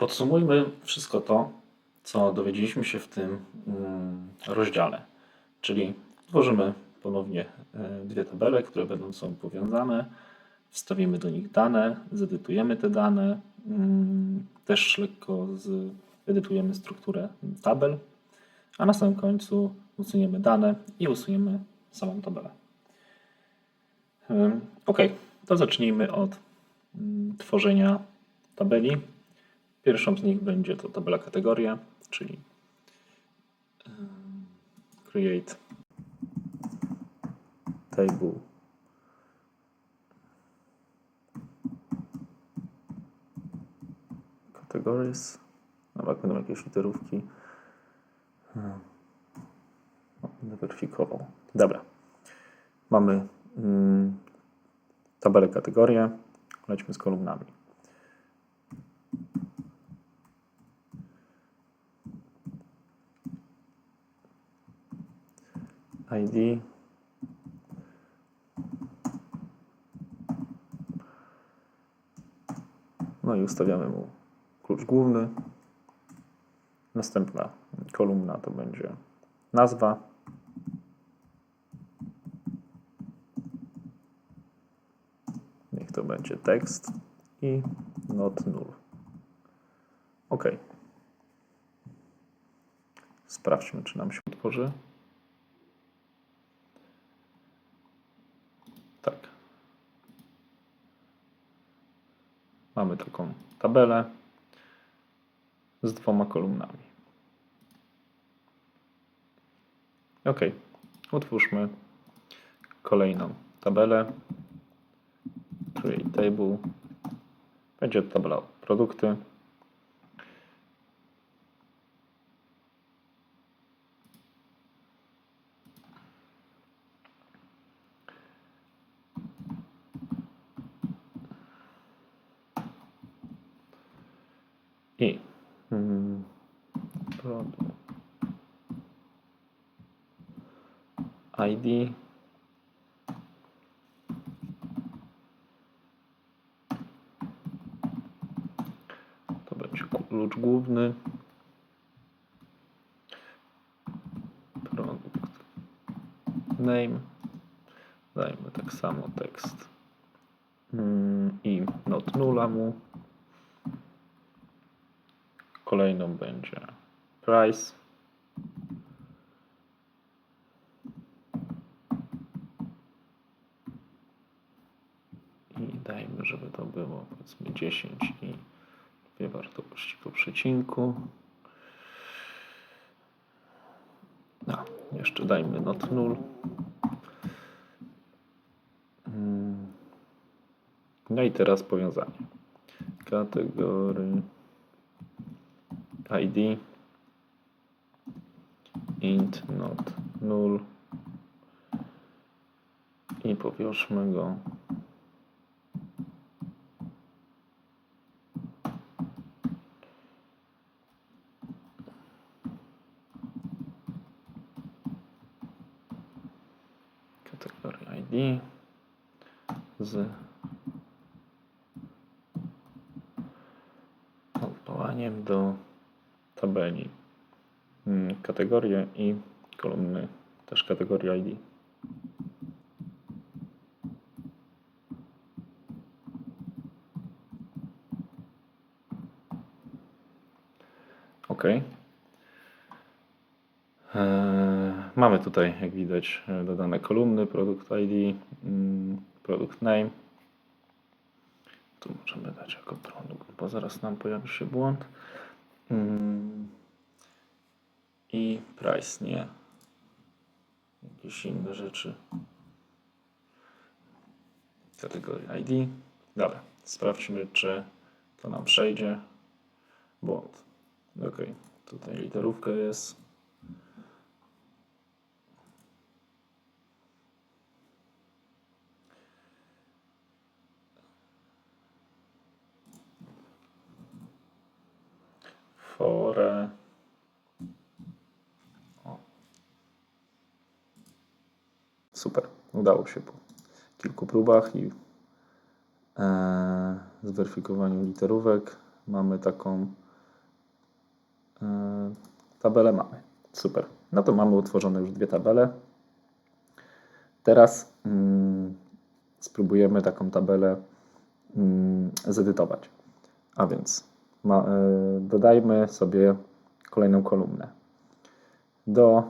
Podsumujmy wszystko to, co dowiedzieliśmy się w tym mm, rozdziale. Czyli tworzymy ponownie e, dwie tabele, które będą są powiązane. Wstawimy do nich dane, zedytujemy te dane. mm, Też lekko zedytujemy strukturę tabel, a na samym końcu usuniemy dane i usuniemy samą tabelę. Ok, to zacznijmy od mm, tworzenia tabeli. Pierwszą z nich będzie to tabela kategoria, czyli create table categories. Nawet będą jakieś literówki. Hmm. Będę weryfikował. Dobra. Mamy mm, tabelę kategorie. Lećmy z kolumnami. ID. No i ustawiamy mu klucz główny. Następna kolumna to będzie nazwa. Niech to będzie tekst i not null. OK. Sprawdźmy, czy nam się utworzy. Tak. Mamy taką tabelę z dwoma kolumnami. OK. Utwórzmy kolejną tabelę. Create table. Będzie tabela produkty. I mm, produkt ID to będzie klucz główny. Produkt. Name. Dajmy tak samo tekst. Mm, i not nula mu Kolejną będzie price. I dajmy, żeby to było powiedzmy 10 i dwie wartości po przecinku. No, jeszcze dajmy not null. Mm. No i teraz powiązanie. Kategorii. ID int not null. I powiążmy go kategorii ID z odwołaniem do tabeli mm, kategorie i kolumny też kategorii ID. OK. Eee, Mamy tutaj, jak widać, e, dodane kolumny, produkt ID, mm, produkt name. Tu możemy dać jako produkt, bo zaraz nam pojawi się błąd. I price, nie. Jakieś inne rzeczy. Kategoria ID. Dobra, sprawdźmy, czy to nam przejdzie. Błąd. Ok, tutaj literówka jest. Fore. Super, udało się po kilku próbach i e, zweryfikowaniu literówek. Mamy taką Yy, tabelę mamy. Super. No to mamy utworzone już dwie tabele. Teraz mm, spróbujemy taką tabelę mm, zedytować. A więc ma, y, dodajmy sobie kolejną kolumnę do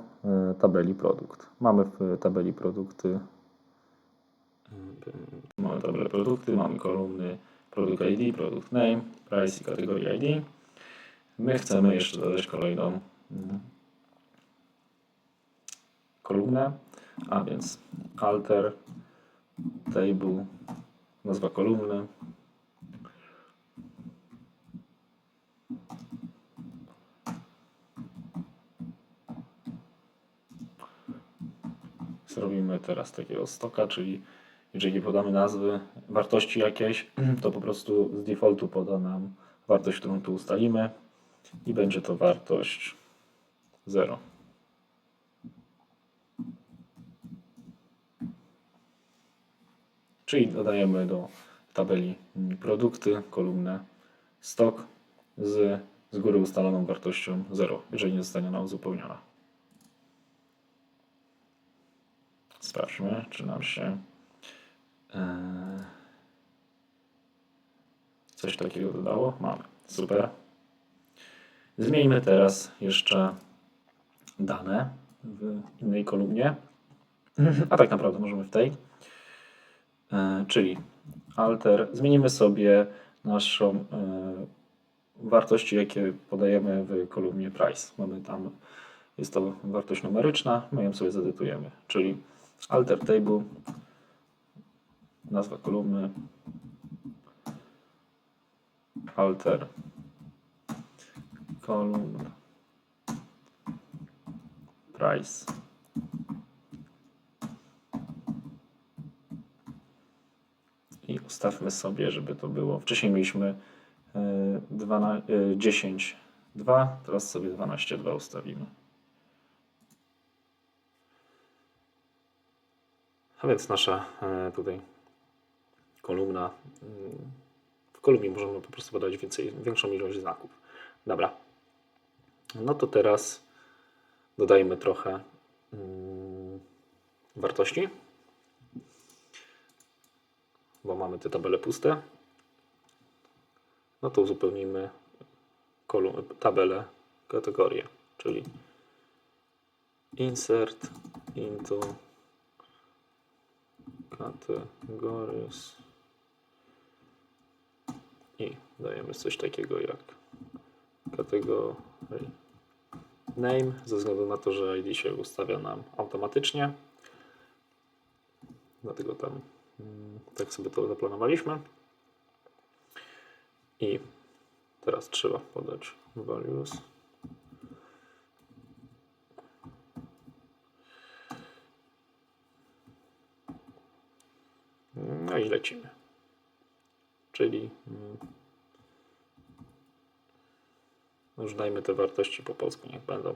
tabeli produkt. Mamy w tabeli produkty mamy tabelę produkty, mamy kolumny produkt ID, product name, price i kategoria ID. My chcemy jeszcze dodać kolejną mm, kolumnę, a więc alter table, nazwa kolumny, zrobimy teraz takiego stoka, czyli jeżeli podamy nazwy, wartości jakieś, to po prostu z defaultu poda nam wartość, którą tu ustalimy i będzie to wartość 0. Czyli dodajemy do tabeli produkty, kolumnę stok z, z góry ustaloną wartością 0, jeżeli nie zostanie ona uzupełniona. Sprawdźmy, czy nam się e, coś takiego dodało. Mamy. Super. Zmieńmy teraz jeszcze dane w innej kolumnie. A tak naprawdę możemy w tej. E, czyli alter. Zmienimy sobie naszą e, wartości, jakie podajemy w kolumnie price. Mamy tam, jest to wartość numeryczna, my ją sobie zedytujemy. Czyli alter table, nazwa kolumny, alter column price i ustawmy sobie, żeby to było. Wcześniej mieliśmy e, 12, e, 10, 2, teraz sobie 12, 2 ustawimy. A więc nasza e, tutaj kolumna. mm, W kolumnie możemy po prostu podać więcej, większą ilość znaków. Dobra. No to teraz dodajmy trochę mm, wartości, bo mamy te tabele puste. No to uzupełnijmy kolum- tabelę kategorię, czyli insert into categories i dajemy coś takiego jak kategorii name, ze względu na to, że ID się ustawia nam automatycznie. Dlatego tam mm, tak sobie to zaplanowaliśmy. I teraz trzeba podać values. No i lecimy. Czyli mm, już dajmy te wartości po polsku, niech będą.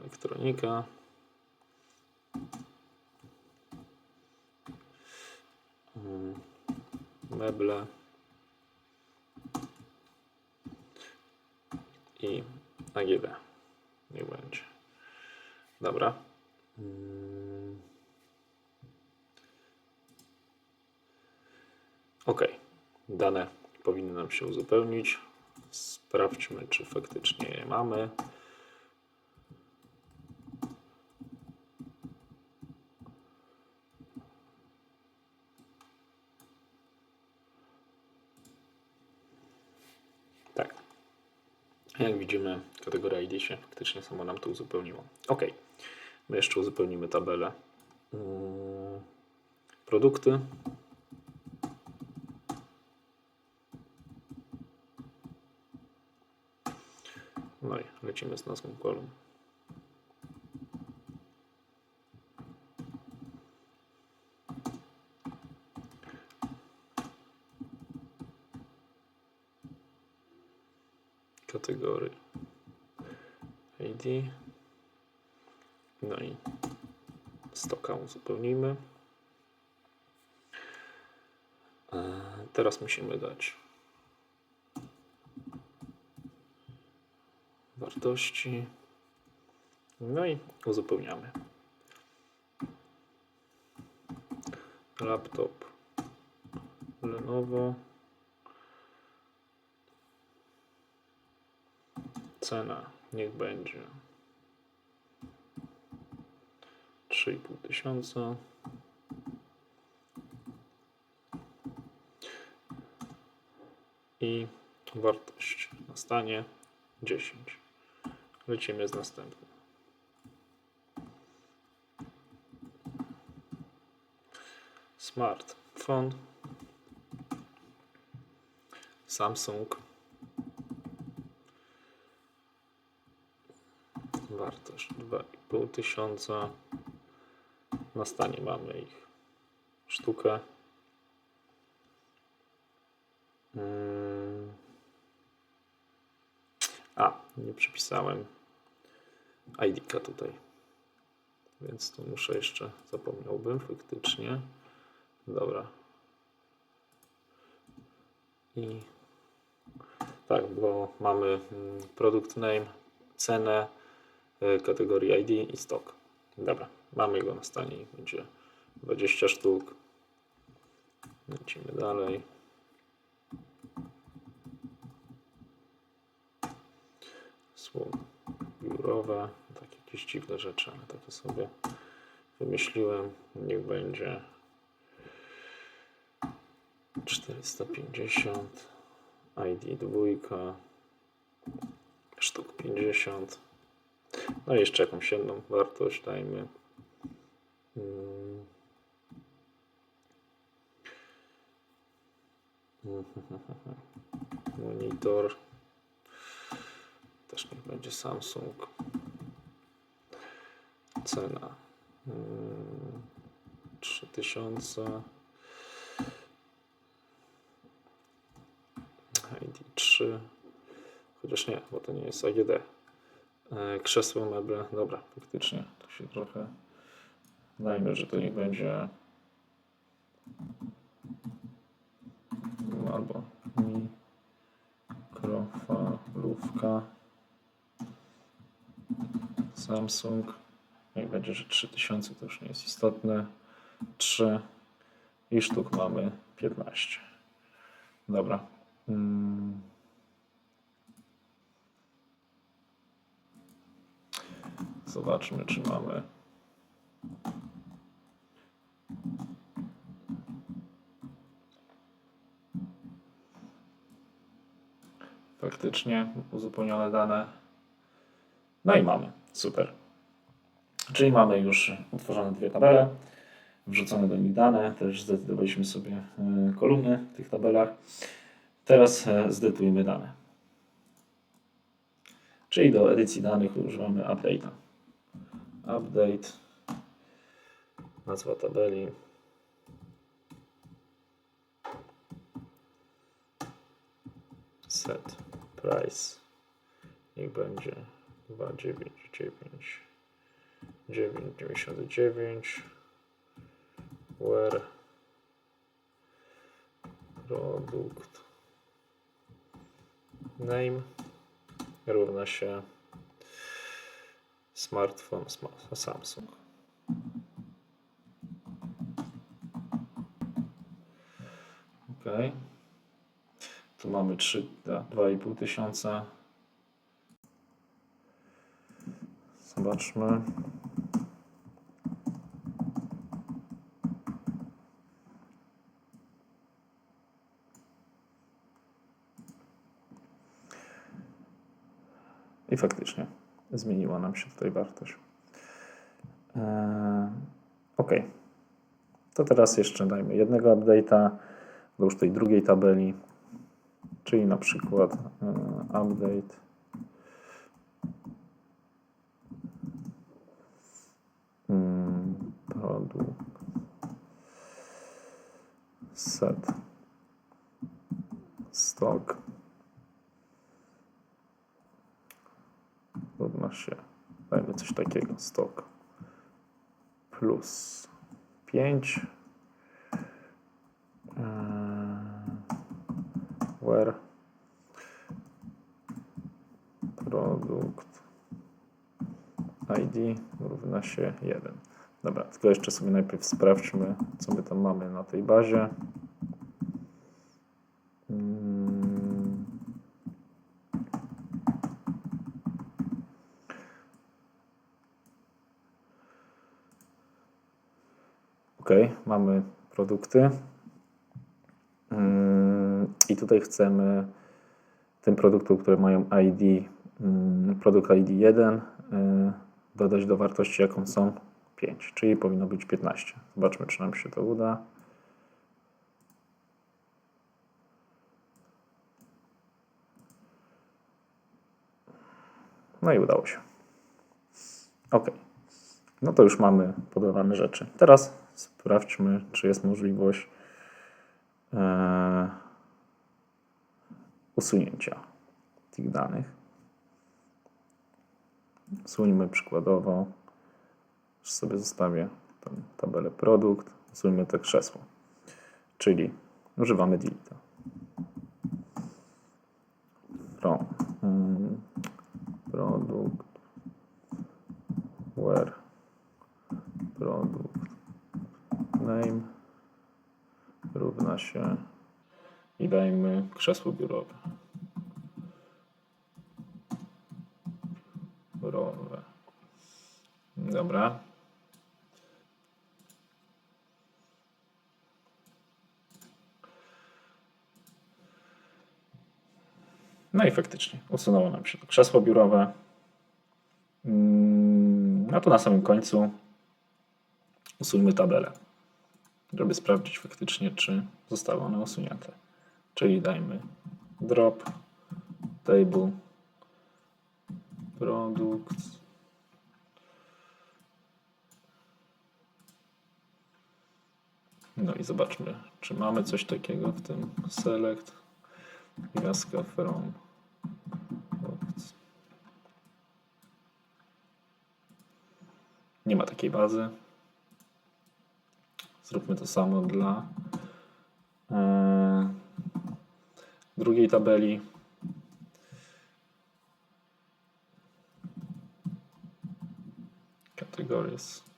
Elektronika. Mm, Meble. I AGD. Niech będzie. Dobra. Ok. Dane powinny nam się uzupełnić. Sprawdźmy, czy faktycznie je mamy. Tak. Jak widzimy, kategoria ID się faktycznie samo nam to uzupełniło. Ok. My jeszcze uzupełnimy tabelę. Mm, Produkty. No i lecimy z nazwą kolumn. Kategorii ID. No i stoka uzupełnimy. E, Teraz musimy dać wartości. No i uzupełniamy. Laptop Lenovo. Cena niech będzie 3,5 tysiąca. I wartość na stanie 10. Lecimy z następnym. Smartphone. Samsung. Wartość 2,5 tysiąca. Na stanie mamy ich sztukę. Mm. A, nie przypisałem ID-ka tutaj. Więc to muszę jeszcze, zapomniałbym faktycznie. Dobra. I tak, bo mamy mm, product name, cenę, y, kategorię ID i stock. Dobra, mamy go na stanie będzie 20 sztuk. Lecimy dalej. Słowo biurowe, takie jakieś dziwne rzeczy, ale takie sobie wymyśliłem. Niech będzie 450 ID dwójka sztuk 50 no i jeszcze jakąś jedną wartość dajmy Mm. monitor będzie Samsung. Cena mm, 3000 ID 3 chociaż nie, bo to nie jest AGD E, krzesło, meble, dobra, faktycznie to się trochę dajmy, że to niech będzie. Albo mikrofalówka Samsung niech będzie, że 3000 to już nie jest istotne 3 i sztuk mamy 15 dobra mm. Zobaczmy, czy mamy. Faktycznie uzupełnione dane. No i mamy. Super. Czyli mamy już utworzone dwie tabele, wrzucone do nich dane, też zdecydowaliśmy sobie e, kolumny w tych tabelach. Teraz e, zdecytujmy dane. Czyli do edycji danych używamy update'a update, nazwa tabeli, set price, niech będzie 299 999 where produkt name równa się smartfon Samsung. Ok. Tu mamy 3, 2,5 tysiąca. Zobaczmy. I faktycznie zmieniła nam się tutaj wartość. Eee, ok. To teraz jeszcze dajmy jednego update'a do już tej drugiej tabeli, czyli na przykład e, update mm, produkt set. Stock. Równa się, dajmy coś takiego, stok plus 5 eee, where? Produkt. ID równa się 1. Dobra, tylko jeszcze sobie najpierw sprawdźmy, co my tam mamy na tej bazie. Ok, mamy produkty. Mm, I tutaj chcemy tym produktom, które mają ID, mm, produkt ID 1, y, dodać do wartości, jaką są 5, czyli powinno być 15. Zobaczmy, czy nam się to uda. No i udało się. Ok. No to już mamy podawane rzeczy. Teraz sprawdźmy, czy jest możliwość e, usunięcia tych danych. Usuńmy przykładowo, sobie zostawię tę tabelę produkt, usuńmy te krzesło, czyli używamy delete. From mm, produkt where produkt name równa się i dajmy krzesło biurowe. Biurowe. Dobra. No i faktycznie usunęło nam się to krzesło biurowe. Mm, No to na samym końcu usuńmy tabelę, żeby sprawdzić faktycznie, czy zostały one usunięte. Czyli dajmy drop table produkt no i zobaczmy, czy mamy coś takiego w tym select gwiazdka from. Nie ma takiej bazy. Zróbmy to samo dla drugiej tabeli. Categories.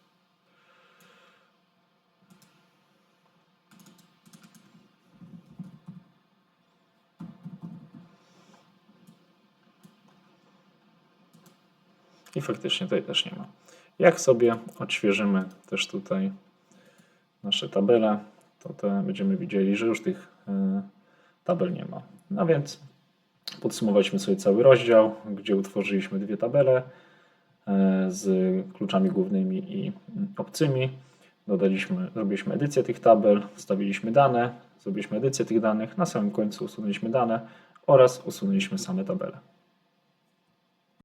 I faktycznie tutaj też nie ma. Jak sobie odświeżymy też tutaj nasze tabele, to te będziemy widzieli, że już tych y, tabel nie ma. No więc podsumowaliśmy sobie cały rozdział, gdzie utworzyliśmy dwie tabele y, z kluczami głównymi i obcymi. Dodaliśmy, zrobiliśmy edycję tych tabel, wstawiliśmy dane, zrobiliśmy edycję tych danych, na samym końcu usunęliśmy dane oraz usunęliśmy same tabele.